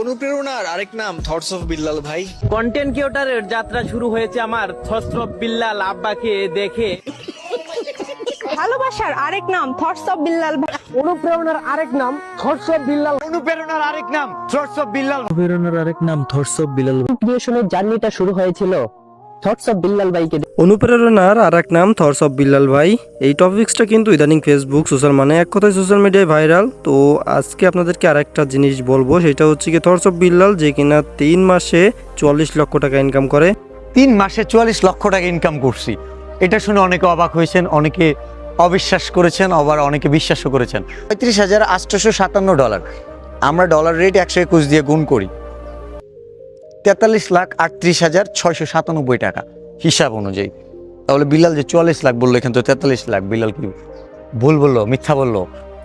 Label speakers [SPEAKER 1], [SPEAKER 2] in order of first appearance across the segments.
[SPEAKER 1] অনুপ্রেরণার আরেক নাম থটস অফ বিল্লাল ভাই।
[SPEAKER 2] কন্টেন্ট ক্রিয়েটারের যাত্রা শুরু হয়েছে আমার থটস অফ বিল্লাল আব্বাকে দেখে।
[SPEAKER 3] ভালোবাসার আরেক নাম থটস অফ বিল্লাল ভাই।
[SPEAKER 4] অনুপ্রেরণার আরেক নাম থটস অফ বিল্লাল অনুপ্রেরণার আরেক নাম থটস অফ বিল্লাল
[SPEAKER 5] অনুপ্রেরণার আরেক নাম থটস অফ বিল্লাল
[SPEAKER 4] ক্রিয়েশনের জার্নিটা শুরু হয়েছিল থটস অফ বিল্লাল ভাইকে
[SPEAKER 5] অনুপ্রেরণার আর এক নাম থটস অফ বিল্লাল ভাই এই টপিক্সটা কিন্তু ইদানিং ফেসবুক সোশ্যাল মানে এক কথায় সোশ্যাল মিডিয়ায় ভাইরাল তো আজকে আপনাদেরকে আর একটা জিনিস বলব সেটা হচ্ছে কি থটস অফ বিল্লাল যে কিনা তিন মাসে চুয়াল্লিশ লক্ষ টাকা ইনকাম করে।
[SPEAKER 6] তিন মাসে চুয়াল্লিশ লক্ষ টাকা ইনকাম করছি। এটা শুনে অনেকে অবাক হয়েছেন অনেকে অবিশ্বাস করেছেন আবার অনেকে বিশ্বাসও করেছেন। পঁয়ত্রিশ হাজার আটশোশো সাতান্ন ডলার আমরা ডলার রেট একশো একুশ দিয়ে গুণ করি। তেতাল্লিশ লাখ আটত্রিশ হাজার ছয়শো সাতানব্বই টাকা, হিসাব অনুযায়ী। তাহলে বিলাল যে চুয়াল্লিশ লাখ বলল, এখানে তো তেতাল্লিশ লাখ, বিলাল কি ভুল বলল, মিথ্যা বলল?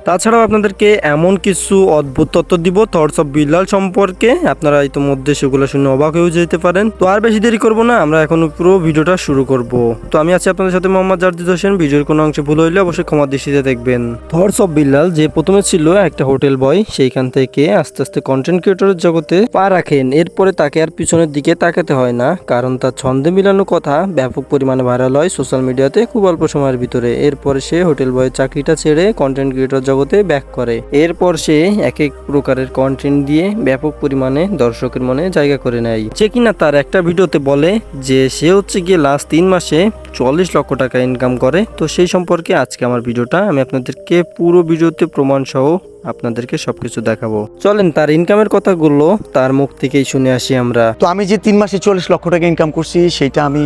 [SPEAKER 5] তাছাড়াও আপনাদেরকে এমন কিছু অদ্ভুত তথ্য দিব থটস অফ বিল্লাল সম্পর্কে। আপনারা ইতিমধ্যে সেগুলো শুনে অবাক হয়ে যেতে পারেন। তো আর বেশি দেরি করব না, আমরা এখন পুরো ভিডিওটা শুরু করব। তো আমি আছি আপনাদের সাথে মোহাম্মদ জার্জিদ হোসেন। ভিডিওর কোনো অংশে ভুল হইলে অবশ্যই ক্ষমা দৃষ্টিতে দেখবেন। থটস অফ বিল্লাল যে প্রথমে ছিল একটা হোটেল বয়, সেইখান থেকে আস্তে আস্তে কন্টেন্ট ক্রিয়েটরের জগতে পা রাখেন। এরপরে তাকে আর পিছনের দিকে তাকাতে হয় না, কারণ তার ছন্দে মিলানো কথা ব্যাপক পরিমাণে ভাইরাল হয় সোশ্যাল মিডিয়াতে খুব অল্প সময়ের ভিতরে। এরপরে সে হোটেল বয়ের চাকরিটা ছেড়ে কন্টেন্ট ক্রিয়েটর জগতে ব্যাক করে। এরপর সে এক এক প্রকারের কন্টেন্ট দিয়ে ব্যাপক পরিমাণে দর্শকের মনে জায়গা করে নেয়। যে কিনা তার একটা ভিডিওতে বলে যে, সে হচ্ছে গিয়ে লাস্ট তিন মাসে চল্লিশ লক্ষ টাকা ইনকাম করে। তো সেই সম্পর্কে আজকে আমার ভিডিওটা আমি আপনাদেরকে পুরো ভিডিওতে প্রমাণ সহ আপনাদেরকে সবকিছু দেখাবো। চলেন তার ইনকামের কথাগুলো তার মুখ থেকেই শুনে আসি আমরা।
[SPEAKER 6] তো আমি যে তিন মাসে চল্লিশ লক্ষ টাকা ইনকাম করছি, সেটা আমি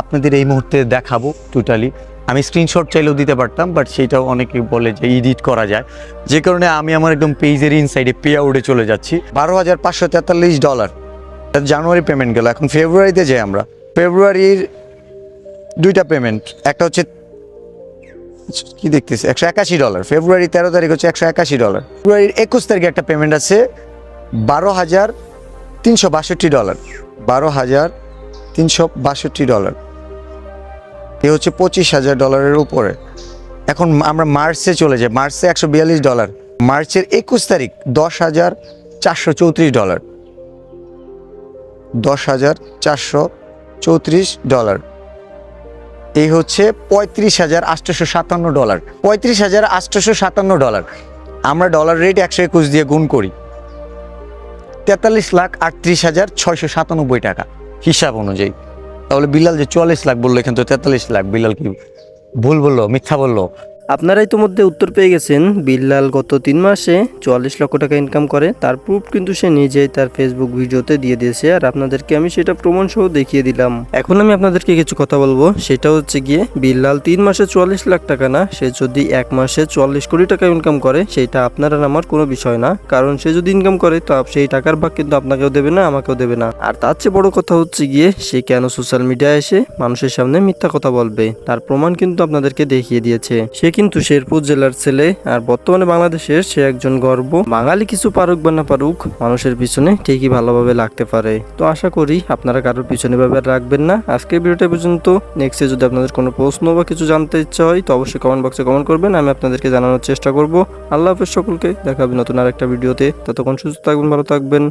[SPEAKER 6] আপনাদের এই মুহূর্তে দেখাবো টোটালি আমি স্ক্রিনশট চাইলেও দিতে পারতাম বাট সেটাও অনেকে বলে যে এডিট করা যায়। যে কারণে আমি আমার একদম পেজের ইনসাইডে পে আউটে চলে যাচ্ছি। বারো হাজার পাঁচশো তেতাল্লিশ ডলার জানুয়ারি পেমেন্ট গেল, এখন ফেব্রুয়ারিতে যাই আমরা। ফেব্রুয়ারির দুইটা পেমেন্ট একটা হচ্ছে কি দেখতেছি? একশো একাশি ডলার ফেব্রুয়ারি তেরো তারিখ হচ্ছে একশো একাশি ডলার ফেব্রুয়ারির একুশ তারিখে একটা পেমেন্ট আছে, বারো হাজার তিনশো বাষট্টি ডলার বারো হাজার তিনশো বাষট্টি ডলার এ হচ্ছে পঁচিশ হাজার ডলারের উপরে। এখন আমরা মার্চে চলে যাই। মার্চে একশো বিয়াল্লিশ ডলার। মার্চের একুশ তারিখ দশ হাজার চারশো চৌত্রিশ ডলার। দশ হাজার চারশো চৌত্রিশ ডলার। এই হচ্ছে পঁয়ত্রিশ হাজার আটশোশো সাতান্ন ডলার। পঁয়ত্রিশ হাজার আটশোশো সাতান্ন ডলার। আমরা ডলার রেট একশো একুশ দিয়ে গুণ করি। তেতাল্লিশ লাখ আটত্রিশ হাজার ছয়শো সাতানব্বই টাকা। হিসাব অনুযায়ী। তাহলে বিলাল যে চুয়াল্লিশ লাখ বলল এখান থেকে তেতাল্লিশ লাখ, বিলাল কি ভুল বলল, মিথ্যা বলল?
[SPEAKER 5] আপনারা ইতিমধ্যে উত্তর পেয়ে গেছেন, বিল্লাল গত তিন মাসে চুয়াল্লিশ লক্ষ টাকা ইনকাম করে। তার প্রুফ কিন্তু সে নিজেই তার ফেসবুক ভিডিওতে দিয়ে দিয়েছে আর আপনাদেরকে আমি সেটা প্রমাণ সহ দেখিয়ে দিলাম। এখন আমি আপনাদেরকে কিছু কথা বলব, সেটা হচ্ছে গিয়ে বিল্লাল তিন মাসে চুয়াল্লিশ লাখ টাকা না, সে যদি এক মাসে চুয়াল্লিশ কোটি টাকা ইনকাম করে, সেটা আপনার আর আমার কোনো বিষয় না। কারণ সে যদি ইনকাম করে, তো সেই টাকার ভাগ কিন্তু আপনাকেও দেবে না, আমাকেও দেবে না। আর তার চেয়ে বড় কথা হচ্ছে গিয়ে, সে কেন সোশ্যাল মিডিয়ায় এসে মানুষের সামনে মিথ্যা কথা বলবে? তার প্রমাণ কিন্তু আপনাদেরকে দেখিয়ে দিয়েছে। সে কিন্তু শেরপুর জেলার ছেলে আর বর্তমানে বাংলাদেশের সে একজন গর্ব। বাঙালি কিছু পারুক বা না পারুক, মানুষের পিছনে ঠিকই ভালোভাবে লাগতে পারে। তো আশা করি আপনারা কারোর পিছনে ভাবে আর রাখবেন না। আজকের ভিডিওটা পর্যন্ত। নেক্সটে যদি আপনাদের কোনো প্রশ্ন বা কিছু জানতে ইচ্ছা হয়, তো অবশ্যই কমেন্ট বক্সে কমেন্ট করবেন। আমি আপনাদেরকে জানানোর চেষ্টা করব। আল্লাহ হাফেজ সকলকে। দেখা হবে নতুন আরেকটা ভিডিওতে। ততক্ষণ সুস্থ থাকবেন ভালো থাকবেন।